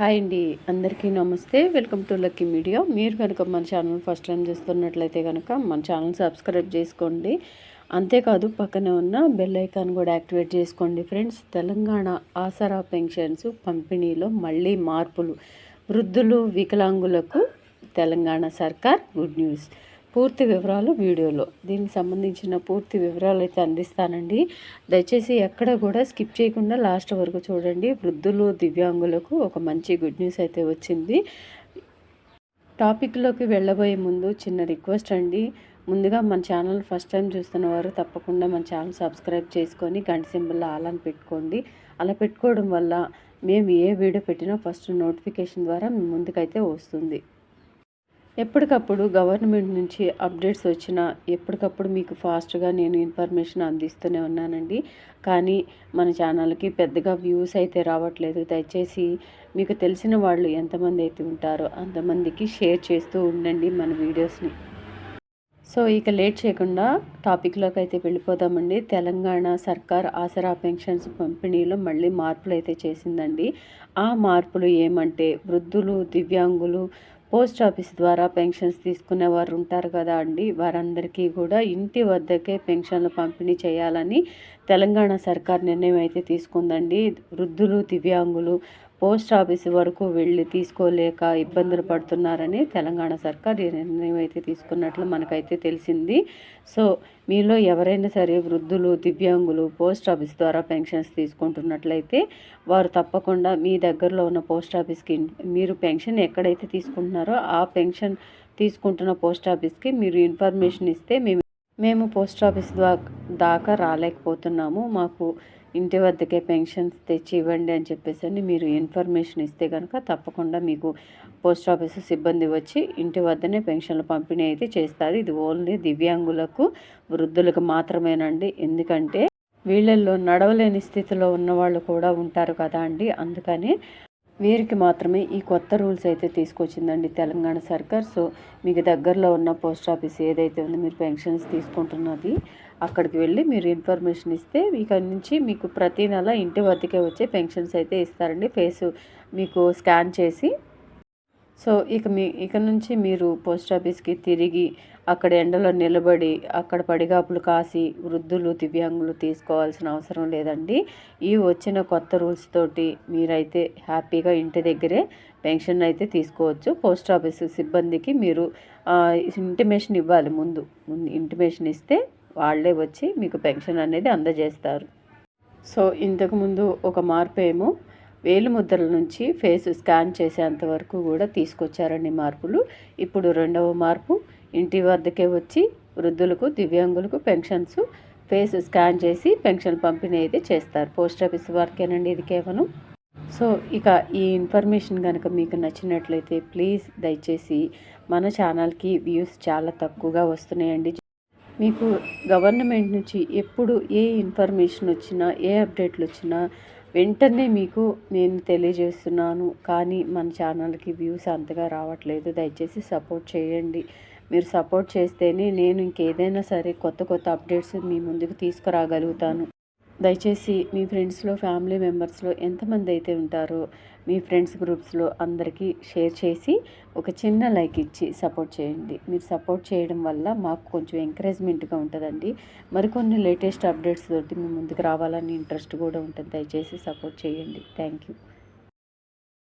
Hi అండి అందరికీ నమస్తే. Welcome to lucky media. మీరు కనుక మన ఛానల్ ఫస్ట్ టైం చూస్తున్నట్లయితే కనుక మన ఛానల్ సబ్స్క్రైబ్ చేసుకోండి. అంతేకాదు పక్కనే ఉన్న బెల్ ఐకాన్ కూడా యాక్టివేట్ చేసుకోండి ఫ్రెండ్స్. తెలంగాణ ఆసరా పెన్షన్స్ పంపిణీలో మళ్ళీ మార్పులు. వృద్ధులు వికలాంగులకు తెలంగాణ సర్కార్ గుడ్ న్యూస్. పూర్తి వివరాలు వీడియోలో. దీనికి సంబంధించిన పూర్తి వివరాలు అయితే అందిస్తానండి. దయచేసి ఎక్కడ కూడా స్కిప్ చేయకుండా లాస్ట్ వరకు చూడండి. వృద్ధులు దివ్యాంగులకు ఒక మంచి గుడ్ న్యూస్ అయితే వచ్చింది. టాపిక్లోకి వెళ్ళబోయే ముందు చిన్న రిక్వెస్ట్ అండి. ముందుగా మన ఛానల్ ఫస్ట్ టైం చూస్తున్న వారు తప్పకుండా మన ఛానల్ సబ్స్క్రైబ్ చేసుకొని గంట సింబల్ ఆల్ అని పెట్టుకోండి. అలా పెట్టుకోవడం వల్ల మేము ఏ వీడియో పెట్టినా ఫస్ట్ నోటిఫికేషన్ ద్వారా మీ ముందుకైతే వస్తుంది. ఎప్పటికప్పుడు గవర్నమెంట్ నుంచి అప్డేట్స్ వచ్చినా ఎప్పటికప్పుడు మీకు ఫాస్ట్గా నేను ఇన్ఫర్మేషన్ అందిస్తూనే ఉన్నానండి. కానీ మన ఛానల్కి పెద్దగా వ్యూస్ అయితే రావట్లేదు. దయచేసి మీకు తెలిసిన వాళ్ళు ఎంతమంది అయితే ఉంటారో అంతమందికి షేర్ చేస్తూ ఉండండి మన వీడియోస్ని. సో ఇక లేట్ చేయకుండా టాపిక్లోకి అయితే వెళ్ళిపోదామండి. తెలంగాణ సర్కార్ ఆసరా పెన్షన్స్ పంపిణీలో మళ్ళీ మార్పులు అయితే చేసిందండి. ఆ మార్పులు ఏమంటే వృద్ధులు దివ్యాంగులు పోస్ట్ ఆఫీస్ ద్వారా పెన్షన్స్ తీసుకునే వారు ఉంటారు కదా అండి. వారందరికీ కూడా ఇంటి వద్దకే పెన్షన్లు పంపిణీ చేయాలని తెలంగాణ సర్కార్ నిర్ణయం అయితే తీసుకుందండి. వృద్ధులు దివ్యాంగులు పోస్ట్ ఆఫీస్ వరకు వెళ్ళి తీసుకోలేక ఇబ్బందులు పడుతున్నారని తెలంగాణ సర్కార్ ఈ నిర్ణయం అయితే తీసుకున్నట్లు మనకైతే తెలిసింది. సో మీలో ఎవరైనా సరే వృద్ధులు దివ్యాంగులు పోస్ట్ ఆఫీస్ ద్వారా పెన్షన్స్ తీసుకుంటున్నట్లయితే వారు తప్పకుండా మీ దగ్గరలో ఉన్న పోస్ట్ ఆఫీస్కి మీరు పెన్షన్ ఎక్కడైతే తీసుకుంటున్నారో ఆ పెన్షన్ తీసుకుంటున్న పోస్ట్ ఆఫీస్కి మీరు ఇన్ఫర్మేషన్ ఇస్తే మేము మేము పోస్ట్ ఆఫీస్ దాకా రాలేకపోతున్నాము. మాకు ఇంటి వద్దకే పెన్షన్స్ తెచ్చి ఇవ్వండి అని చెప్పేసి అని మీరు ఇన్ఫర్మేషన్ ఇస్తే కనుక తప్పకుండా మీకు పోస్ట్ ఆఫీస్ సిబ్బంది వచ్చి ఇంటి వద్దనే పెన్షన్లు పంపిణీ అయితే చేస్తారు. ఇది ఓన్లీ దివ్యాంగులకు వృద్ధులకు మాత్రమేనండి. ఎందుకంటే వీళ్ళల్లో నడవలేని స్థితిలో ఉన్న వాళ్ళు కూడా ఉంటారు కదా అండి. అందుకని వీరికి మాత్రమే ఈ కొత్త రూల్స్ అయితే తీసుకొచ్చిందండి తెలంగాణ సర్కార్. సో మీకు దగ్గరలో ఉన్న పోస్ట్ ఆఫీస్ ఏదైతే ఉందో మీరు పెన్షన్స్ తీసుకుంటున్నది అక్కడికి వెళ్ళి మీరు ఇన్ఫర్మేషన్ ఇస్తే ఇక నుంచి మీకు ప్రతి నెల ఇంటి వద్దకే వచ్చే పెన్షన్స్ అయితే ఇస్తారండి. ఫేస్ మీకు స్కాన్ చేసి. సో ఇక మీ ఇక నుంచి మీరు పోస్ట్ ఆఫీస్కి తిరిగి అక్కడ ఎండలో నిలబడి అక్కడ పడిగాపులు కాసి వృద్ధులు దివ్యాంగులు తీసుకోవాల్సిన అవసరం లేదండి. ఈ వచ్చిన కొత్త రూల్స్ తోటి మీరైతే హ్యాపీగా ఇంటి దగ్గరే పెన్షన్ అయితే తీసుకోవచ్చు. పోస్ట్ ఆఫీస్ సిబ్బందికి మీరు ఇంటిమేషన్ ఇవ్వాలి ముందు. ముందు ఇంటిమేషన్ ఇస్తే వాళ్ళే వచ్చి మీకు పెన్షన్ అనేది అందజేస్తారు. సో ఇంతకుముందు ఒక మార్పు ఏమో వేలు ముద్రల నుంచి ఫేస్ స్కాన్ చేసేంత వరకు కూడా తీసుకొచ్చారండి మార్పులు. ఇప్పుడు రెండవ మార్పు ఇంటి వద్దకే వచ్చి వృద్ధులకు దివ్యాంగులకు పెన్షన్స్ ఫేస్ స్కాన్ చేసి పెన్షన్ పంపిణీ అయితే చేస్తారు. పోస్ట్ ఆఫీస్ వర్కేనండి ఇది కేవలం. సో ఇక ఈ ఇన్ఫర్మేషన్ కనుక మీకు నచ్చినట్లయితే ప్లీజ్ దయచేసి మన ఛానల్కి వ్యూస్ చాలా తక్కువగా వస్తున్నాయండి. మీకు గవర్నమెంట్ నుంచి ఎప్పుడు ఏ ఇన్ఫర్మేషన్ వచ్చినా ఏ అప్డేట్లు వచ్చినా వెంటనే మీకు నేను తెలియజేస్తున్నాను. కానీ మన ఛానల్కి వ్యూస్ అంతగా రావట్లేదు. దయచేసి సపోర్ట్ చేయండి. మీరు సపోర్ట్ చేస్తేనే నేను ఇంకేదైనా సరే కొత్త కొత్త అప్డేట్స్ మీ ముందుకు తీసుకురాగలుగుతాను. దయచేసి మీ ఫ్రెండ్స్లో ఫ్యామిలీ మెంబర్స్లో ఎంతమంది అయితే ఉంటారో మీ ఫ్రెండ్స్ గ్రూప్స్లో అందరికీ షేర్ చేసి ఒక చిన్న లైక్ ఇచ్చి సపోర్ట్ చేయండి. మీరు సపోర్ట్ చేయడం వల్ల మాకు కొంచెం ఎంకరేజ్మెంట్గా ఉంటుందండి. మరికొన్ని లేటెస్ట్ అప్డేట్స్ తోటి మేము ముందుకు రావాలని ఇంట్రెస్ట్ కూడా ఉంటుంది. దయచేసి సపోర్ట్ చేయండి. Thank you